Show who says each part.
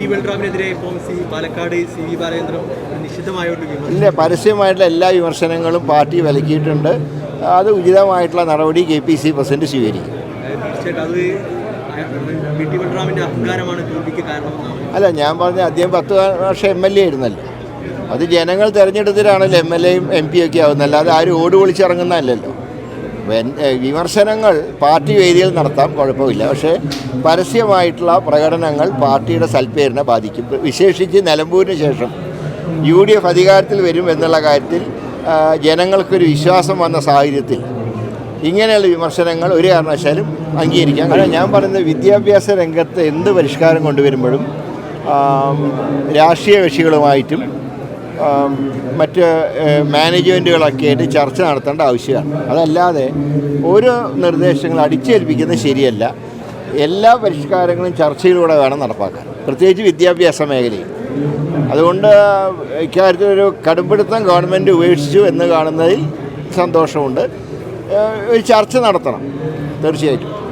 Speaker 1: ബൽറാമിനെതിരെ C Palakkad C V Balachandran നിശ്ചിതമായോട്ട്
Speaker 2: ഇല്ല പരസ്യമായിട്ടുള്ള എല്ലാ വിമർശനങ്ങളും പാർട്ടി വിലക്കിയിട്ടുണ്ട്. അത് ഉചിതമായിട്ടുള്ള നടപടി കെ പി സി പ്രസിഡന്റ് സ്വീകരിക്കും. അല്ല ഞാൻ പറഞ്ഞ അദ്ദേഹം പത്ത് വർഷം എം എൽ എ ആയിരുന്നല്ലോ. അത് ജനങ്ങൾ തിരഞ്ഞെടുത്തിട്ടാണല്ലോ എം എൽ എയും എം പി ഒക്കെ ആവുന്നത്. അല്ലാതെ ആരും ഓട് വിളിച്ചിറങ്ങുന്നതല്ലല്ലോ. വിമർശനങ്ങൾ പാർട്ടി വേദിയിൽ നടത്താം കുഴപ്പമില്ല. പക്ഷേ പരസ്യമായിട്ടുള്ള പ്രകടനങ്ങൾ പാർട്ടിയുടെ സൽപ്പേരിനെ ബാധിക്കും. വിശേഷിച്ച് നിലമ്പൂരിന് ശേഷം യു ഡി എഫ് അധികാരത്തിൽ വരും എന്നുള്ള കാര്യത്തിൽ ജനങ്ങൾക്കൊരു വിശ്വാസം വന്ന സാഹചര്യത്തിൽ ഇങ്ങനെയുള്ള വിമർശനങ്ങൾ ഒരു കാരണവശാലും അംഗീകരിക്കാം കാരണം ഞാൻ പറയുന്നത് വിദ്യാഭ്യാസ രംഗത്ത് എന്ത് പരിഷ്കാരം കൊണ്ടുവരുമ്പോഴും രാഷ്ട്രീയ കക്ഷികളുമായിട്ടും മറ്റ് മാനേജ്മെന്റുകളൊക്കെ ആയിട്ട് ചർച്ച നടത്തേണ്ട ആവശ്യമാണ്. അതല്ലാതെ ഓരോ നിർദ്ദേശങ്ങൾ അടിച്ചേൽപ്പിക്കുന്നത് ശരിയല്ല. എല്ലാ പരിഷ്കാരങ്ങളും ചർച്ചയിലൂടെ വേണം നടപ്പാക്കാൻ. പ്രത്യേകിച്ച് വിദ്യാഭ്യാസ മേഖലയിൽ. അതുകൊണ്ട് ഇക്കാര്യത്തിൽ ഒരു കടുംപിടുത്തം ഗവൺമെന്റ് ഉപേക്ഷിച്ചു എന്ന് കാണുന്നതിൽ സന്തോഷമുണ്ട്. ഒരു ചർച്ച നടത്തണം. തീർച്ചയായിട്ടും.